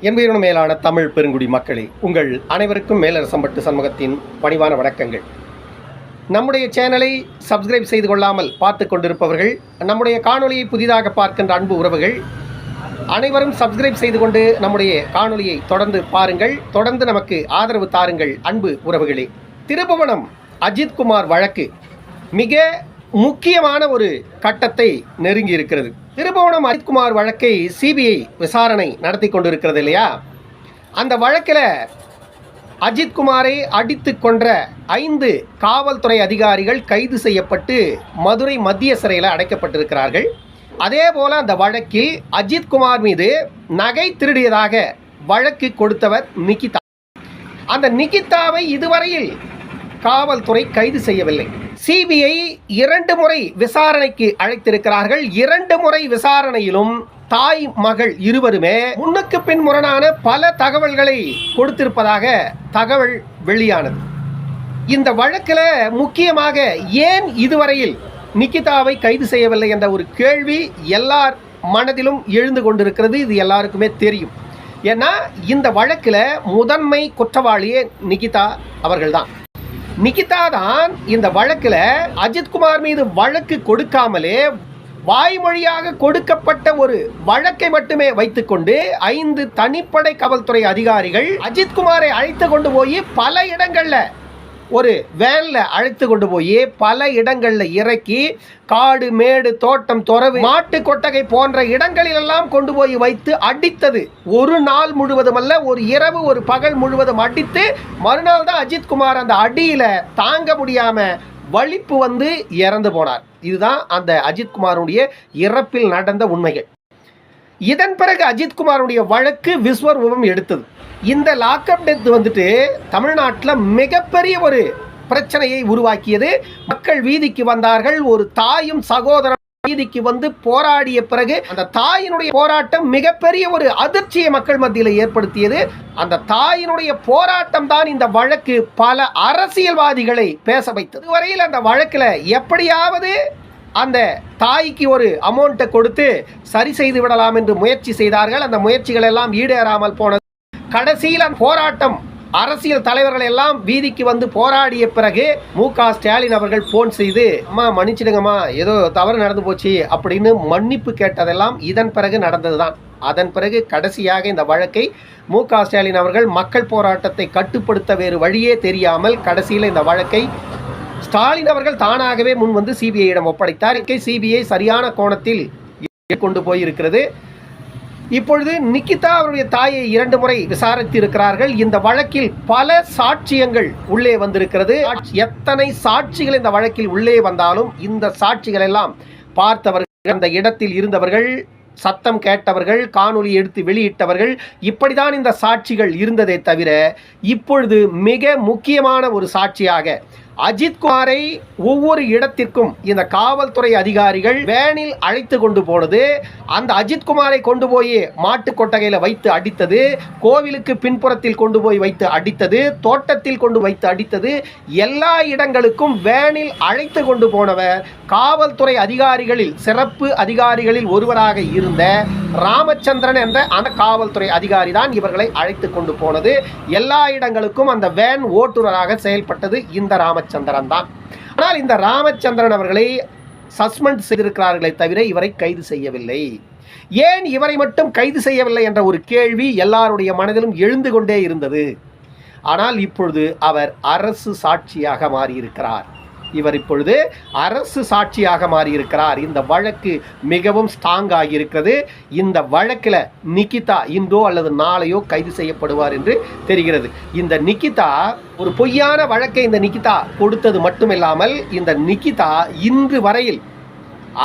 என்பதன் மேலான தமிழ் பெருங்குடி மக்களே உங்கள் அனைவருக்கும் மேலரசம்பட்டு சண்முகத்தின் பணிவான வணக்கங்கள். நம்முடைய சேனலை சப்ஸ்கிரைப் செய்து கொள்ளாமல் பார்த்து கொண்டிருப்பவர்கள் நம்முடைய காணொலியை புதிதாக பார்க்கின்ற அன்பு உறவுகள் அனைவரும் சப்ஸ்கிரைப் செய்து கொண்டு நம்முடைய காணொலியை தொடர்ந்து பாருங்கள் தொடர்ந்து நமக்கு ஆதரவு தாருங்கள் அன்பு உறவுகளே. திருபுவனம் அஜித்குமார் வழக்கு மிக முக்கியமான ஒரு கட்டத்தை நெருங்கி இருக்கிறது திருபுவனம் அஜித்குமார் வழக்கை சிபிஐ விசாரணை நடத்தி கொண்டிருக்கிறது இல்லையா? அந்த வழக்கில் அஜித்குமாரை அடித்து கொன்ற ஐந்து காவல்துறை அதிகாரிகள் கைது செய்யப்பட்டு மதுரை மத்திய சிறையில் அடைக்கப்பட்டிருக்கிறார்கள். அதே போல் அந்த வழக்கில் அஜித்குமார் மீது நகை திருடியதாக வழக்கு கொடுத்தவர் நிகிதா. அந்த நிகிதாவை இதுவரையில் காவல்துறை கைது செய்யவில்லை. சிபிஐ இரண்டு முறை விசாரணைக்கு அழைத்திருக்கிறார்கள். இரண்டு முறை விசாரணையிலும் தாய் மகள் இருவருமே முன்னுக்கு பின் முரணான பல தகவல்களை கொடுத்திருப்பதாக தகவல் வெளியானது. இந்த வழக்கில் முக்கியமாக ஏன் இதுவரையில் நிகிதாவை கைது செய்யவில்லை என்ற ஒரு கேள்வி எல்லார் மனதிலும் எழுந்து கொண்டிருக்கிறது. இது எல்லாருக்குமே தெரியும். ஏன்னா இந்த வழக்கில் முதன்மை குற்றவாளியே நிகிதா அவர்கள்தான். நிகிதா தான் இந்த வழக்கில் அஜித்குமார் மீது வழக்கு கொடுக்காமலே வாய்மொழியாக கொடுக்கப்பட்ட ஒரு வழக்கை மட்டுமே வைத்துக்கொண்டு ஐந்து தனிப்படை காவல்துறை அதிகாரிகள் அஜித்குமாரை அழைத்து கொண்டு போய் பல இடங்களில் ஒரு வேனில் அழைத்து கொண்டு போய் பல இடங்களில் இறக்கி காடு மேடு தோட்டம் துறவு மாட்டு கொட்டகை போன்ற இடங்களிலெல்லாம் கொண்டு போய் வைத்து அடித்தது. ஒரு நாள் முழுவதும் அல்ல ஒரு இரவு ஒரு பகல் முழுவதும் அடித்து மறுநாள் தான் அஜித்குமார் அந்த அடியில் தாங்க முடியாம வலிப்பு வந்து இறந்து போனார். இதுதான் அந்த அஜித்குமாருடைய இறப்பில் நடந்த உண்மைகள். இதன் பிறகு அஜித்குமாருடைய வழக்கு விஸ்வரூபம் எடுத்தது. இந்த லாக்அப் டெத் வந்துட்டு தமிழ்நாட்டில் மிகப்பெரிய ஒரு பிரச்சனையை உருவாக்கியது. மக்கள் வீதிக்கு வந்தார்கள் ஒரு தாயும் சகோதரன் வீதிக்கு வந்து போராடிய பிறகு அந்த தாயினுடைய போராட்டம் மிகப்பெரிய ஒரு அதிர்ச்சியை மக்கள் மத்தியில் ஏற்படுத்தியது. அந்த தாயினுடைய போராட்டம் தான் இந்த வழக்கு பல அரசியல்வாதிகளை பேச வைத்தது. வரையில் அந்த வழக்கில் எப்படியாவது அந்த தாய்க்கு ஒரு அமௌண்ட்டை கொடுத்து சரி செய்து விடலாம் என்று முயற்சி செய்தார்கள். அந்த முயற்சிகள் எல்லாம் ஈடேறாமல் போனது. கடைசியில் அந்த போராட்டம் அரசியல் தலைவர்கள் எல்லாம் வீதிக்கு வந்து போராடிய பிறகு மு க ஸ்டாலின் அவர்கள் போன் செய்து அம்மா மன்னிச்சிடுங்கம்மா ஏதோ தவறு நடந்து போச்சு அப்படின்னு மன்னிப்பு கேட்டதெல்லாம் இதன் பிறகு நடந்ததுதான். அதன் பிறகு கடைசியாக இந்த வழக்கை மு க ஸ்டாலின் அவர்கள் மக்கள் போராட்டத்தை கட்டுப்படுத்த வேறு வழியே தெரியாமல் கடைசியில் இந்த வழக்கை ஸ்டாலின் அவர்கள் தானாகவே முன் வந்து சிபிஐயிடம் ஒப்படைத்தார். சிபிஐ சரியான கோணத்தில் கொண்டு போயிருக்கிறது. இப்பொழுது நிக்கிதா அவருடைய தாயை இரண்டு முறை விசாரித்து இருக்கிறார்கள் இந்த வழக்கில் பல சாட்சியங்கள் உள்ளே வந்திருக்கிறது. எத்தனை சாட்சிகள் இந்த வழக்கில் உள்ளே வந்தாலும் இந்த சாட்சிகள் எல்லாம் பார்த்தவர்கள் அந்த இடத்தில் இருந்தவர்கள் சத்தம் கேட்டவர்கள் காணொலி எடுத்து வெளியிட்டவர்கள் இப்படிதான் இந்த சாட்சிகள் இருந்ததை தவிர இப்பொழுது மிக முக்கியமான ஒரு சாட்சியாக அஜித்குமாரை ஒவ்வொரு இடத்திற்கும் இந்த காவல்துறை அதிகாரிகள் வேனில் அழைத்து கொண்டு போனது. அந்த அஜித்குமாரை கொண்டு போய் மாட்டு கொட்டகையில் வைத்து அடித்தது. கோவிலுக்கு பின்புறத்தில் கொண்டு போய் வைத்து அடித்தது. தோட்டத்தில் கொண்டு வைத்து அடித்தது. எல்லா இடங்களுக்கும் வேனில் அழைத்து கொண்டு போனவர் காவல்துறை அதிகாரிகளில் சிறப்பு அதிகாரிகளில் ஒருவராக இருந்த ராமச்சந்திரன் என்ற அந்த காவல்துறை அதிகாரி தான் இவர்களை அழைத்து கொண்டு போனது. எல்லா இடங்களுக்கும் அந்த வேன் ஓட்டுநராக செயல்பட்டது இந்த ராமச்சந்திரன். தான் ஆனால் இந்த ராமச்சந்திரன் அவர்களை சஸ்பெண்ட் செய்திருக்கிறார்களே தவிர இவரை கைது செய்யவில்லை. ஏன் இவரை மட்டும் கைது செய்யவில்லை என்ற ஒரு கேள்வி எல்லாருடைய மனதிலும் எழுந்து கொண்டே இருந்தது. ஆனால் இப்பொழுது அவர் அரசு சாட்சியாக மாறியிருக்கிறார். இவர் இப்பொழுது அரசு சாட்சியாக மாறியிருக்கிறார். இந்த வழக்கு மிகவும் ஸ்ட்ராங் ஆகியிருக்கிறது. இந்த வழக்கில் நிகிதா இன்றோ அல்லது நாளையோ கைது செய்யப்படுவார் என்று தெரிகிறது. இந்த நிகிதா ஒரு பொய்யான வழக்கை இந்த நிகிதா கொடுத்தது மட்டுமில்லாமல் இந்த நிகிதா இன்று வரையில்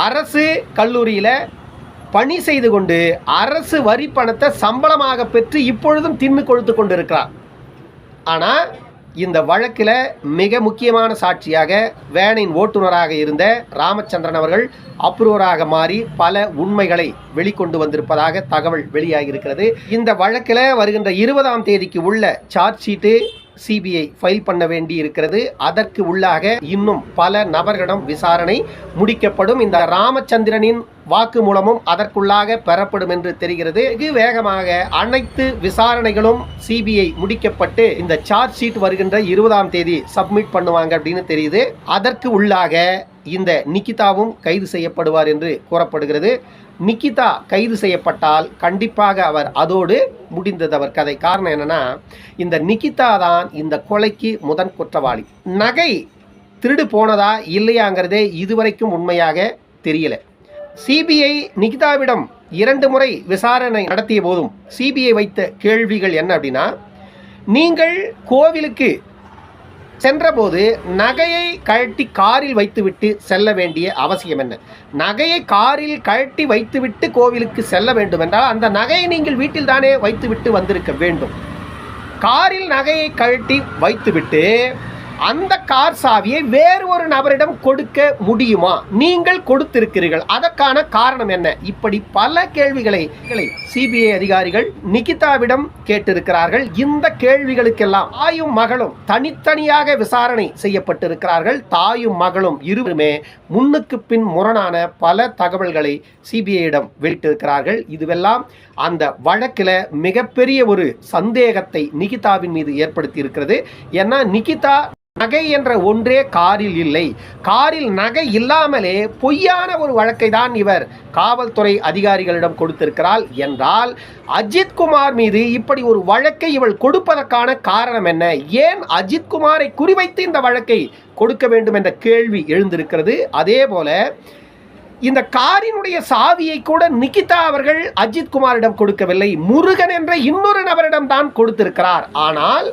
அரசு கல்லூரியில் பணி செய்து கொண்டு அரசு வரி பணத்தை சம்பளமாக பெற்று இப்பொழுதும் தின்னு கொழுத்து கொண்டிருக்கிறார். ஆனால் இந்த வழக்கில் மிக முக்கியமான சாட்சியாக வேனின் ஓட்டுநராக இருந்த ராமச்சந்திரன் அவர்கள் அப்ரூவராக மாறி பல உண்மைகளை வெளிக்கொண்டு வந்திருப்பதாக தகவல் வெளியாகியிருக்கிறது. இந்த வழக்கில் வருகின்ற இருபதாம் தேதிக்கு உள்ள சார்ஜ் ஷீட்டு சிபிஐ ஃபைல் பண்ண வேண்டி இருக்கிறது அதற்கு உள்ளாக இன்னும் பல நபர்களிடம் விசாரணை முடிக்கப்படும். இந்த ராமச்சந்திரனின் வாக்கு மூலமும் அதற்குள்ளாக பெறப்படும் என்று தெரிகிறது. வெகு வேகமாக அனைத்து விசாரணைகளும் சிபிஐ முடிக்கப்பட்டு இந்த சார்ஜ் ஷீட் வருகின்ற இருபதாம் தேதி சப்மிட் பண்ணுவாங்க அப்படின்னு தெரியுது. அதற்கு உள்ளாக இந்த நிக்கிதாவும் கைது செய்யப்படுவார் என்று கூறப்படுகிறது. நிக்கிதா கைது செய்யப்பட்டால் கண்டிப்பாக அவர் அதோடு முடிந்தது அவர் கதை. காரணம் என்னன்னா இந்த நிக்கிதா தான் இந்த கொலைக்கு முதன் குற்றவாளி. நகை திருடு போனதா இல்லையாங்கிறதே இதுவரைக்கும் உண்மையாக தெரியல. சிபிஐ நிகிதாவிடம் இரண்டு முறை விசாரணை நடத்திய போதும் சிபிஐ வைத்த கேள்விகள் என்ன அப்படின்னா நீங்கள் கோவிலுக்கு சென்றபோது நகையை கழட்டி காரில் வைத்துவிட்டு செல்ல வேண்டிய அவசியம் என்ன? நகையை காரில் கழட்டி வைத்துவிட்டு கோவிலுக்கு செல்ல வேண்டும் என்றால் அந்த நகையை நீங்கள் வீட்டில் தானே வைத்துவிட்டு வந்திருக்க வேண்டும். காரில் நகையை கழட்டி வைத்துவிட்டு அந்த கார் சாவியை வேறு ஒரு நபரிடம் கொடுக்க முடியுமா? நீங்கள் கொடுத்திருக்கிறீர்கள். அதற்கான காரணம் என்ன? இப்படி பல கேள்விகளை சிபிஐ அதிகாரிகள் நிகிதாவிடம் கேட்டிருக்கிறார்கள். இந்த கேள்விகளுக்கெல்லாம் தாயும் மகளும் தனித்தனியாக விசாரணை செய்யப்பட்டிருக்கிறார்கள். தாயும் மகளும் இருவருமே முன்னுக்கு பின் முரணான பல தகவல்களை சிபிஐயிடம் வெளியிட்டிருக்கிறார்கள். இதுவெல்லாம் அந்த வழக்கில் மிகப்பெரிய ஒரு சந்தேகத்தை நிகிதாவின் மீது ஏற்படுத்தி இருக்கிறது ஏன்னா நிகிதா நகை என்ற ஒன்றே காரில் இல்லை. காரில் நகை இல்லாமலே பொய்யான ஒரு வழக்கை தான் இவர் காவல்துறை அதிகாரிகளிடம் கொடுத்திருக்கிறாள் என்றால் அஜித்குமார் மீது இப்படி ஒரு வழக்கை இவள் கொடுப்பதற்கான காரணம் என்ன? ஏன் அஜித்குமாரை குறிவைத்து இந்த வழக்கை கொடுக்க வேண்டும் என்ற கேள்வி எழுந்திருக்கிறது. அதே போல இந்த காரினுடைய சாவியை கூட நிகிதா அவர்கள் அஜித்குமாரிடம் கொடுக்கவில்லை. முருகன் என்ற இன்னொரு நபரிடம் தான் கொடுத்திருக்கிறார். ஆனால்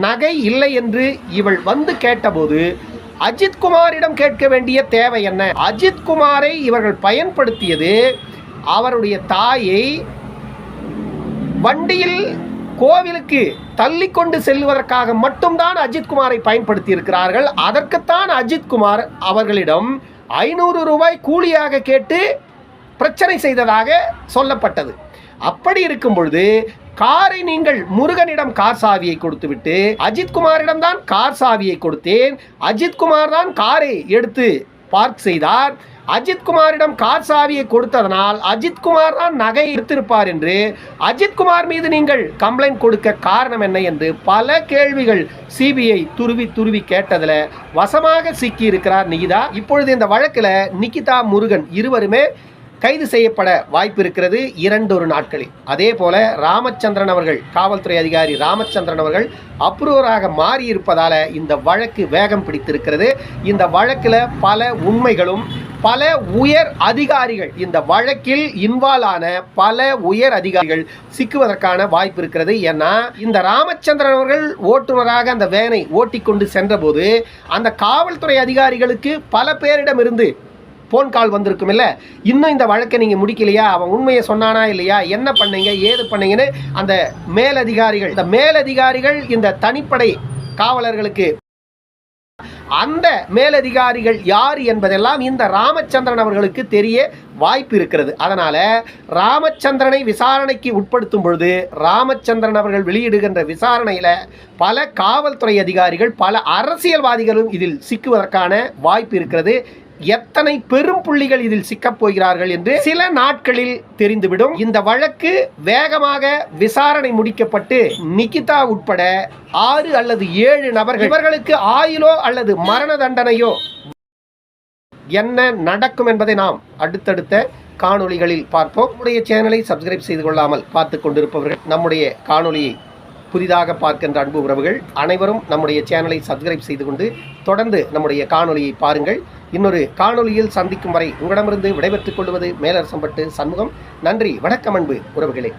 நகை இல்லை என்று இவள் வந்து கேட்டபோது அஜித்குமாரிடம் கேட்க வேண்டிய தேவை என்ன? அஜித்குமாரை இவர்கள் பயன்படுத்தியது அவருடைய தாயை வண்டியில் கோவிலுக்கு தள்ளி கொண்டு செல்வதற்காக மட்டும்தான் அஜித்குமாரை பயன்படுத்தி இருக்கிறார்கள் அதற்குத்தான் அஜித்குமார் அவர்களிடம் ஐநூறு ரூபாய் கூலியாக கேட்டு பிரச்சனை செய்ததாக சொல்லப்பட்டது. அப்படி இருக்கும் பொழுது காரை நீங்கள் முருகனிடம் கார் சாவியை கொடுத்துவிட்டு அஜித்குமாரிடம் தான் கார் சாவியை கொடுத்தேன். அஜித்குமார் தான் காரை எடுத்து பார்க் செய்தார். அஜித்குமாரிடம் கார் சாவியை கொடுத்ததனால் அஜித்குமார் தான் நகை எடுத்திருப்பார் என்று அஜித்குமார் மீது நீங்கள் கம்ப்ளைண்ட் கொடுக்க காரணம் என்ன என்று பல கேள்விகள் சிபிஐ துருவி துருவி கேட்டதில் வசமாக சிக்கி இருக்கிறார் நிகிதா இப்பொழுது இந்த வழக்கில் நிகிதா முருகன் இருவருமே கைது செய்யப்பட வாய்ப்பு இருக்கிறது இரண்டொரு நாட்களில். அதே போல ராமச்சந்திரன் அவர்கள் காவல்துறை அதிகாரி ராமச்சந்திரன் அவர்கள் அப்ரூவராக மாறி இந்த வழக்கு வேகம் பிடித்திருக்கிறது. இந்த வழக்கில் பல உண்மைகளும் பல உயர் அதிகாரிகள் இந்த வழக்கில் இன்வால்வ் ஆன பல உயர் அதிகாரிகள் சிக்குவதற்கான வாய்ப்பு இருக்கிறது ஏன்னா இந்த ராமச்சந்திரன் அவர்கள் ஓட்டுநராக அந்த வேனை ஓட்டிக்கொண்டு சென்றபோது அந்த காவல்துறை அதிகாரிகளுக்கு பல பேரிடம் இருந்து ஃபோன் கால் வந்திருக்கும் இல்லை இன்னும் இந்த வழக்கை நீங்கள் முடிக்கலையா? அவன் உண்மையை சொன்னானா இல்லையா? என்ன பண்ணீங்க? ஏது பண்ணீங்கன்னு அந்த மேலதிகாரிகள் இந்த மேலதிகாரிகள் இந்த தனிப்படை காவலர்களுக்கு அந்த மேலதிகாரிகள் யார் என்பதெல்லாம் இந்த ராமச்சந்திரன் அவர்களுக்கு தெரிய வாய்ப்பு இருக்கிறது. அதனால ராமச்சந்திரனை விசாரணைக்கு உட்படுத்தும் பொழுது ராமச்சந்திரன் அவர்கள் வெளியிடுகின்ற விசாரணையில் பல காவல்துறை அதிகாரிகள் பல அரசியல்வாதிகளும் இதில் சிக்குவதற்கான வாய்ப்பு இருக்கிறது. எத்தனை பெரும் புள்ளிகள் இதில் சிக்கப் போகிறார்கள் என்று சில நாட்களில் தெரிந்துவிடும். இந்த வழக்கு வேகமாக விசாரணை முடிக்கப்பட்டு நிகிதா உட்பட ஆறு அல்லது ஏழு நபர்கள் இவர்களுக்கு ஆயுளோ அல்லது மரண தண்டனையோ என்ன நடக்கும் என்பதை நாம் அடுத்தடுத்த காணொளிகளில் பார்ப்போம். நம்முடைய சேனலை சப்ஸ்கிரைப் செய்து கொள்ளாமல் பார்த்து கொண்டிருப்பவர்கள் நம்முடைய காணொளியை புதிதாக பார்க்கின்ற அன்பு உறவுகள் அனைவரும் நம்முடைய சேனலை சப்ஸ்கிரைப் செய்து கொண்டு தொடர்ந்து நம்முடைய காணொலியை பாருங்கள். இன்னொரு காணொலியில் சந்திக்கும் வரை உங்களிடமிருந்து விடைபெற்றுக் கொள்வது மேலரசம்பட்டு சண்முகம். நன்றி வணக்கம் அன்பு உறவுகளே.